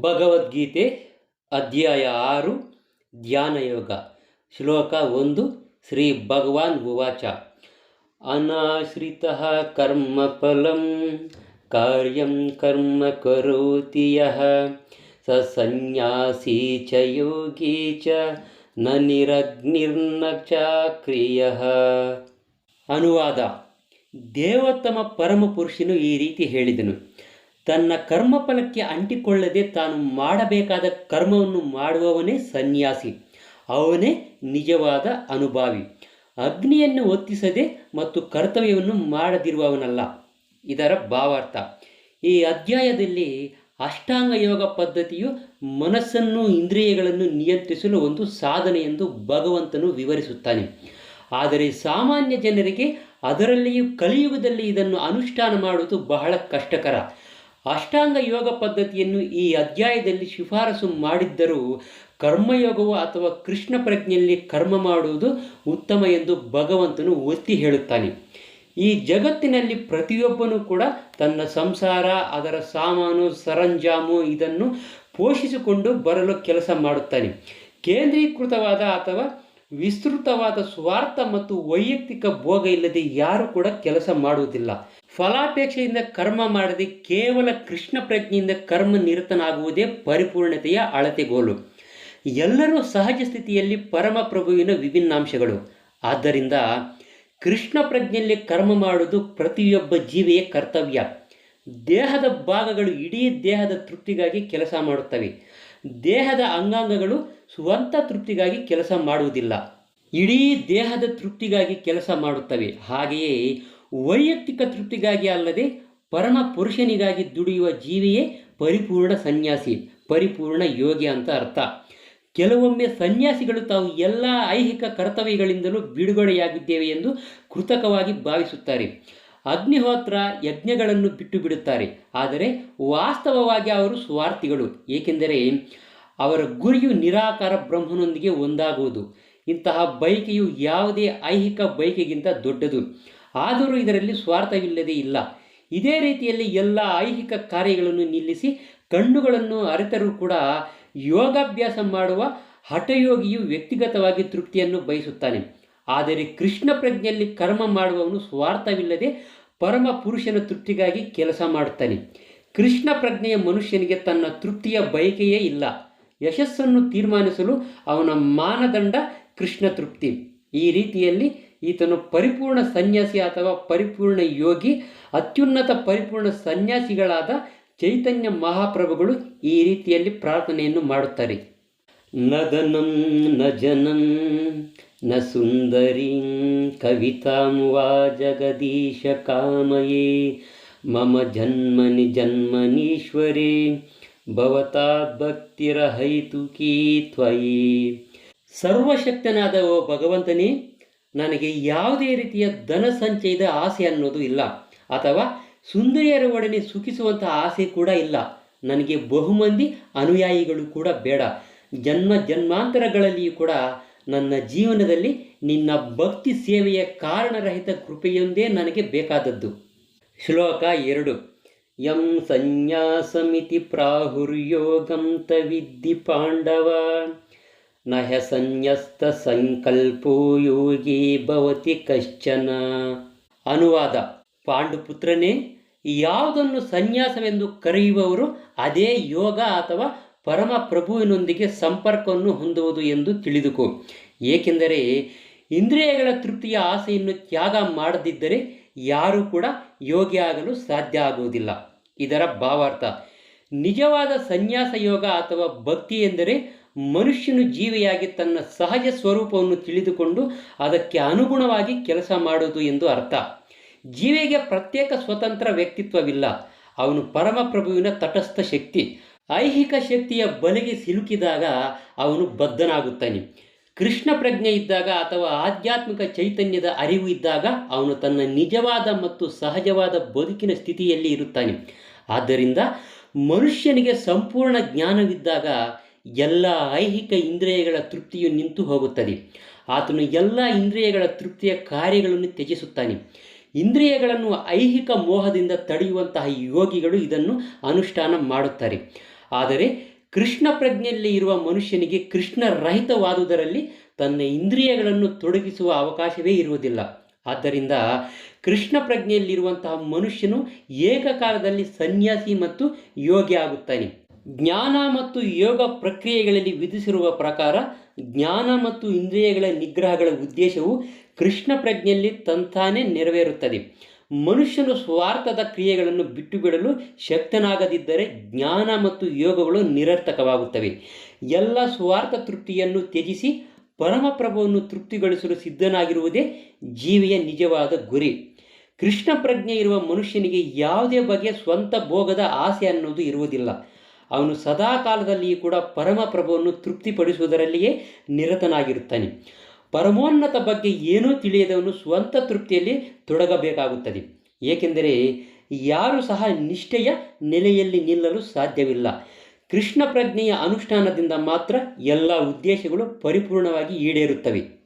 ಭಗವದ್ಗೀತೆ ಅಧ್ಯಾಯ ಆರು ಧ್ಯಾನಯೋಗ ಶ್ಲೋಕ ಒಂದು, ಶ್ರೀ ಭಗವಾನ್ ಉವಾಚ. ಅನಾಶ್ರಿತಃ ಕರ್ಮಫಲಂ ಕಾರ್ಯಂ ಕರ್ಮ ಕರೋತಿ ಯಃ ಸನ್ಯಾಸಿ ಚ ಯೋಗಿ ಚ, ನ ನಿರಗ್ನಿರ್ನ ಚಾಕ್ರಿಯಃ ಅನುವಾದ. ದೇವೋತ್ತಮ ಪರಮಪುರುಷನು ಈ ರೀತಿ ಹೇಳಿದನು. ತನ್ನ ಕರ್ಮಫಲಕ್ಕೆ ಅಂಟಿಕೊಳ್ಳದೆ ತಾನು ಮಾಡಬೇಕಾದ ಕರ್ಮವನ್ನು ಮಾಡುವವನೇ ಸನ್ಯಾಸಿ. ಅವನೇ ನಿಜವಾದ ಅನುಭಾವಿ. ಅಗ್ನಿಯನ್ನು ಒತ್ತಿಸದೆ ಮತ್ತು ಕರ್ತವ್ಯವನ್ನು ಮಾಡದಿರುವವನಲ್ಲ. ಇದರ ಭಾವಾರ್ಥ. ಈ ಅಧ್ಯಾಯದಲ್ಲಿ ಅಷ್ಟಾಂಗ ಯೋಗ ಪದ್ಧತಿಯು ಮನಸ್ಸನ್ನು ಇಂದ್ರಿಯಗಳನ್ನು ನಿಯಂತ್ರಿಸಲು ಒಂದು ಸಾಧನೆ ಎಂದು ಭಗವಂತನು ವಿವರಿಸುತ್ತಾನೆ. ಆದರೆ ಸಾಮಾನ್ಯ ಜನರಿಗೆ ಅದರಲ್ಲಿಯೂ ಕಲಿಯುಗದಲ್ಲಿ ಇದನ್ನು ಅನುಷ್ಠಾನ ಮಾಡುವುದು ಬಹಳ ಕಷ್ಟಕರ. ಅಷ್ಟಾಂಗ ಯೋಗ ಪದ್ಧತಿಯನ್ನು ಈ ಅಧ್ಯಾಯದಲ್ಲಿ ಶಿಫಾರಸು ಮಾಡಿದ್ದರೂ ಕರ್ಮಯೋಗವು ಅಥವಾ ಕೃಷ್ಣ ಪ್ರಜ್ಞೆಯಲ್ಲಿ ಕರ್ಮ ಮಾಡುವುದು ಉತ್ತಮ ಎಂದು ಭಗವಂತನು ಒತ್ತಿ ಹೇಳುತ್ತಾನೆ. ಈ ಜಗತ್ತಿನಲ್ಲಿ ಪ್ರತಿಯೊಬ್ಬನೂ ಕೂಡ ತನ್ನ ಸಂಸಾರ, ಅದರ ಸಾಮಾನು, ಸರಂಜಾಮು ಇದನ್ನು ಪೋಷಿಸಿಕೊಂಡು ಬರಲು ಕೆಲಸ ಮಾಡುತ್ತಾನೆ. ಕೇಂದ್ರೀಕೃತವಾದ ಅಥವಾ ವಿಸ್ತೃತವಾದ ಸ್ವಾರ್ಥ ಮತ್ತು ವೈಯಕ್ತಿಕ ಭೋಗ ಇಲ್ಲದೆ ಯಾರು ಕೂಡ ಕೆಲಸ ಮಾಡುವುದಿಲ್ಲ. ಫಲಾಪೇಕ್ಷೆಯಿಂದ ಕರ್ಮ ಮಾಡದೆ ಕೇವಲ ಕೃಷ್ಣ ಪ್ರಜ್ಞೆಯಿಂದ ಕರ್ಮ ನಿರತನಾಗುವುದೇ ಪರಿಪೂರ್ಣತೆಯ ಅಳತೆಗೋಲು. ಎಲ್ಲರೂ ಸಹಜ ಸ್ಥಿತಿಯಲ್ಲಿ ಪರಮಪ್ರಭುವಿನ ವಿಭಿನ್ನಾಂಶಗಳು. ಆದ್ದರಿಂದ ಕೃಷ್ಣ ಪ್ರಜ್ಞೆಯಲ್ಲಿ ಕರ್ಮ ಮಾಡುವುದು ಪ್ರತಿಯೊಬ್ಬ ಜೀವಿಯ ಕರ್ತವ್ಯ. ದೇಹದ ಭಾಗಗಳು ಇಡೀ ದೇಹದ ತೃಪ್ತಿಗಾಗಿ ಕೆಲಸ ಮಾಡುತ್ತವೆ. ದೇಹದ ಅಂಗಾಂಗಗಳು ಸ್ವಂತ ತೃಪ್ತಿಗಾಗಿ ಕೆಲಸ ಮಾಡುವುದಿಲ್ಲ. ಇಡೀ ದೇಹದ ತೃಪ್ತಿಗಾಗಿ ಕೆಲಸ ಮಾಡುತ್ತವೆ. ಹಾಗೆಯೇ ವೈಯಕ್ತಿಕ ತೃಪ್ತಿಗಾಗಿ ಅಲ್ಲದೆ ಪರಮ ಪುರುಷನಿಗಾಗಿ ದುಡಿಯುವ ಜೀವಿಯೇ ಪರಿಪೂರ್ಣ ಸನ್ಯಾಸಿ, ಪರಿಪೂರ್ಣ ಯೋಗಿ ಅಂತ ಅರ್ಥ. ಕೆಲವೊಮ್ಮೆ ಸನ್ಯಾಸಿಗಳು ತಾವು ಎಲ್ಲ ಐಹಿಕ ಕರ್ತವ್ಯಗಳಿಂದಲೂ ಬಿಡುಗಡೆಯಾಗಿದ್ದೇವೆ ಎಂದು ಕೃತಕವಾಗಿ ಭಾವಿಸುತ್ತಾರೆ. ಅಗ್ನಿಹೋತ್ರ ಯಜ್ಞಗಳನ್ನು ಬಿಟ್ಟು ಬಿಡುತ್ತಾರೆ ಆದರೆ ವಾಸ್ತವವಾಗಿ ಅವರು ಸ್ವಾರ್ಥಿಗಳು ಏಕೆಂದರೆ ಅವರ ಗುರಿಯು ನಿರಾಕಾರ ಬ್ರಹ್ಮನೊಂದಿಗೆ ಒಂದಾಗುವುದು. ಇಂತಹ ಬಯಕೆಯು ಯಾವುದೇ ಐಹಿಕ ಬಯಕೆಗಿಂತ ದೊಡ್ಡದು. ಆದರೂ ಇದರಲ್ಲಿ ಸ್ವಾರ್ಥವಿಲ್ಲದೇ ಇಲ್ಲ. ಇದೇ ರೀತಿಯಲ್ಲಿ ಎಲ್ಲ ಐಹಿಕ ಕಾರ್ಯಗಳನ್ನು ನಿಲ್ಲಿಸಿ ಕಣ್ಣುಗಳನ್ನು ಅರಿತರೂ ಕೂಡ ಯೋಗಾಭ್ಯಾಸ ಮಾಡುವ ಹಠಯೋಗಿಯು ವ್ಯಕ್ತಿಗತವಾಗಿ ತೃಪ್ತಿಯನ್ನು ಬಯಸುತ್ತಾನೆ. ಆದರೆ ಕೃಷ್ಣ ಪ್ರಜ್ಞೆಯಲ್ಲಿ ಕರ್ಮ ಮಾಡುವವನು ಸ್ವಾರ್ಥವಿಲ್ಲದೆ ಪರಮ ಪುರುಷನ ತೃಪ್ತಿಗಾಗಿ ಕೆಲಸ ಮಾಡುತ್ತಾನೆ. ಕೃಷ್ಣ ಪ್ರಜ್ಞೆಯ ಮನುಷ್ಯನಿಗೆ ತನ್ನ ತೃಪ್ತಿಯ ಬಯಕೆಯೇ ಇಲ್ಲ. ಯಶಸ್ಸನ್ನು ತೀರ್ಮಾನಿಸಲು ಅವನ ಮಾನದಂಡ ಕೃಷ್ಣ ತೃಪ್ತಿ. ಈ ರೀತಿಯಲ್ಲಿ ಈತನು ಪರಿಪೂರ್ಣ ಸನ್ಯಾಸಿ ಅಥವಾ ಪರಿಪೂರ್ಣ ಯೋಗಿ, ಅತ್ಯುನ್ನತ ಪರಿಪೂರ್ಣ ಸನ್ಯಾಸಿಗಳಾದ ಚೈತನ್ಯ ಮಹಾಪ್ರಭುಗಳು ಈ ರೀತಿಯಲ್ಲಿ ಪ್ರಾರ್ಥನೆಯನ್ನು ಮಾಡುತ್ತಾರೆ. ನದನಂ ನ ಜನಂ ನ ಸುಂದರಿ ಕವಿತಾ ಮುವಾ ಜಗದೀಶ ಕಾಮಯಿ, ಮಮ ಜನ್ಮನಿ ಜನ್ಮನೀಶ್ವರೇ, ಭವತಾ ಭಕ್ತಿರಹೈತುಕೀ ತ್ವಯಿ. ಸರ್ವಶಕ್ತನಾದ ಓ ಭಗವಂತನೇ, ನನಗೆ ಯಾವುದೇ ರೀತಿಯ ಧನ ಸಂಚಯದ ಆಸೆ ಅನ್ನೋದು ಇಲ್ಲ, ಅಥವಾ ಸುಂದರಿಯರ ಒಡನೆ ಸುಖಿಸುವಂಥ ಆಸೆ ಕೂಡ ಇಲ್ಲ. ನನಗೆ ಬಹುಮಂದಿ ಅನುಯಾಯಿಗಳು ಕೂಡ ಬೇಡ. ಜನ್ಮ ಜನ್ಮಾಂತರಗಳಲ್ಲಿಯೂ ಕೂಡ ನನ್ನ ಜೀವನದಲ್ಲಿ ನಿನ್ನ ಭಕ್ತಿ ಸೇವೆಯ ಕಾರಣರಹಿತ ಕೃಪೆಯೊಂದೇ ನನಗೆ ಬೇಕಾದದ್ದು. ಶ್ಲೋಕ ಎರಡು. ಯಂ ಸಂನ್ಯಾಸಮಿತಿ ಪ್ರಾಹುರ್ಯೋಗಂ ತವಿದ್ದಿ ಪಾಂಡವ. ನಹ ಸಂನ್ಯಸ್ತ ಸಂಕಲ್ಪೋ ಯೋಗಿ ಭವತಿ ಕಶ್ಚನ. ಅನುವಾದ. ಪಾಂಡುಪುತ್ರನೇ, ಯಾವುದನ್ನು ಸನ್ಯಾಸವೆಂದು ಕರೆಯುವವರು ಅದೇ ಯೋಗ ಅಥವಾ ಪರಮ ಪ್ರಭುವಿನೊಂದಿಗೆ ಸಂಪರ್ಕವನ್ನು ಹೊಂದುವುದು ಎಂದು ತಿಳಿದುಕೋ. ಏಕೆಂದರೆ ಇಂದ್ರಿಯಗಳ ತೃಪ್ತಿಯ ಆಸೆಯನ್ನು ತ್ಯಾಗ ಮಾಡದಿದ್ದರೆ ಯಾರೂ ಕೂಡ ಯೋಗಿ ಆಗಲು ಸಾಧ್ಯ ಆಗುವುದಿಲ್ಲ. ಇದರ ಭಾವಾರ್ಥ, ನಿಜವಾದ ಸನ್ಯಾಸ ಯೋಗ ಅಥವಾ ಭಕ್ತಿ ಎಂದರೆ ಮನುಷ್ಯನು ಜೀವಿಯಾಗಿ ತನ್ನ ಸಹಜ ಸ್ವರೂಪವನ್ನು ತಿಳಿದುಕೊಂಡು ಅದಕ್ಕೆ ಅನುಗುಣವಾಗಿ ಕೆಲಸ ಮಾಡುವುದು ಎಂದು ಅರ್ಥ. ಜೀವಿಗೆ ಪ್ರತ್ಯೇಕ ಸ್ವತಂತ್ರ ವ್ಯಕ್ತಿತ್ವವಿಲ್ಲ. ಅವನು ಪರಮಪ್ರಭುವಿನ ತಟಸ್ಥ ಶಕ್ತಿ. ಐಹಿಕ ಶಕ್ತಿಯ ಬಲೆಗೆ ಸಿಲುಕಿದಾಗ ಅವನು ಬದ್ಧನಾಗುತ್ತಾನೆ. ಕೃಷ್ಣ ಪ್ರಜ್ಞೆ ಇದ್ದಾಗ ಅಥವಾ ಆಧ್ಯಾತ್ಮಿಕ ಚೈತನ್ಯದ ಅರಿವು ಇದ್ದಾಗ ಅವನು ತನ್ನ ನಿಜವಾದ ಮತ್ತು ಸಹಜವಾದ ಬದುಕಿನ ಸ್ಥಿತಿಯಲ್ಲಿ ಇರುತ್ತಾನೆ. ಆದ್ದರಿಂದ ಮನುಷ್ಯನಿಗೆ ಸಂಪೂರ್ಣ ಜ್ಞಾನವಿದ್ದಾಗ ಎಲ್ಲ ಐಹಿಕ ಇಂದ್ರಿಯಗಳ ತೃಪ್ತಿಯು ನಿಂತು ಹೋಗುತ್ತದೆ. ಆತನು ಎಲ್ಲ ಇಂದ್ರಿಯಗಳ ತೃಪ್ತಿಯ ಕಾರ್ಯಗಳನ್ನು ತ್ಯಜಿಸುತ್ತಾನೆ. ಇಂದ್ರಿಯಗಳನ್ನು ಐಹಿಕ ಮೋಹದಿಂದ ತಡೆಯುವಂತಹ ಯೋಗಿಗಳು ಇದನ್ನು ಅನುಷ್ಠಾನ ಮಾಡುತ್ತಾರೆ. ಆದರೆ ಕೃಷ್ಣ ಪ್ರಜ್ಞೆಯಲ್ಲಿ ಇರುವ ಮನುಷ್ಯನಿಗೆ ಕೃಷ್ಣ ರಹಿತವಾದುದರಲ್ಲಿ ತನ್ನ ಇಂದ್ರಿಯಗಳನ್ನು ತೊಡಗಿಸುವ ಅವಕಾಶವೇ ಇರುವುದಿಲ್ಲ. ಆದ್ದರಿಂದ ಕೃಷ್ಣ ಪ್ರಜ್ಞೆಯಲ್ಲಿರುವಂತಹ ಮನುಷ್ಯನು ಏಕಕಾಲದಲ್ಲಿ ಸನ್ಯಾಸಿ ಮತ್ತು ಯೋಗಿ ಆಗುತ್ತಾನೆ. ಜ್ಞಾನ ಮತ್ತು ಯೋಗ ಪ್ರಕ್ರಿಯೆಗಳಲ್ಲಿ ವಿಧಿಸಿರುವ ಪ್ರಕಾರ ಜ್ಞಾನ ಮತ್ತು ಇಂದ್ರಿಯಗಳ ನಿಗ್ರಹಗಳ ಉದ್ದೇಶವು ಕೃಷ್ಣ ಪ್ರಜ್ಞೆಯಲ್ಲಿ ತಂತಾನೇ ನೆರವೇರುತ್ತದೆ. ಮನುಷ್ಯನು ಸ್ವಾರ್ಥದ ಕ್ರಿಯೆಗಳನ್ನು ಬಿಟ್ಟು ಬಿಡಲು ಶಕ್ತನಾಗದಿದ್ದರೆ ಜ್ಞಾನ ಮತ್ತು ಯೋಗಗಳು ನಿರರ್ಥಕವಾಗುತ್ತವೆ. ಎಲ್ಲ ಸ್ವಾರ್ಥ ತೃಪ್ತಿಯನ್ನು ತ್ಯಜಿಸಿ ಪರಮಪ್ರಭುವನ್ನು ತೃಪ್ತಿಗೊಳಿಸಲು ಸಿದ್ಧನಾಗಿರುವುದೇ ಜೀವಿಯ ನಿಜವಾದ ಗುರಿ. ಕೃಷ್ಣ ಪ್ರಜ್ಞೆ ಇರುವ ಮನುಷ್ಯನಿಗೆ ಯಾವುದೇ ಬಗೆಯ ಸ್ವಂತ ಭೋಗದ ಆಸೆ ಅನ್ನೋದು ಇರುವುದಿಲ್ಲ. ಅವನು ಸದಾ ಕಾಲದಲ್ಲಿಯೂ ಕೂಡ ಪರಮಪ್ರಭುವನ್ನು ತೃಪ್ತಿಪಡಿಸುವುದರಲ್ಲಿಯೇ ನಿರತನಾಗಿರುತ್ತಾನೆ. ಪರಮೋನ್ನತ ಬಗ್ಗೆ ಏನೂ ತಿಳಿಯದವನು ಸ್ವಂತ ತೃಪ್ತಿಯಲ್ಲಿ ತೊಡಗಬೇಕಾಗುತ್ತದೆ. ಏಕೆಂದರೆ ಯಾರು ಸಹ ನಿಷ್ಠೆಯ ನೆಲೆಯಲ್ಲಿ ನಿಲ್ಲಲು ಸಾಧ್ಯವಿಲ್ಲ. ಕೃಷ್ಣ ಪ್ರಜ್ಞೆಯ ಅನುಷ್ಠಾನದಿಂದ ಮಾತ್ರ ಎಲ್ಲ ಉದ್ದೇಶಗಳು ಪರಿಪೂರ್ಣವಾಗಿ ಈಡೇರುತ್ತವೆ.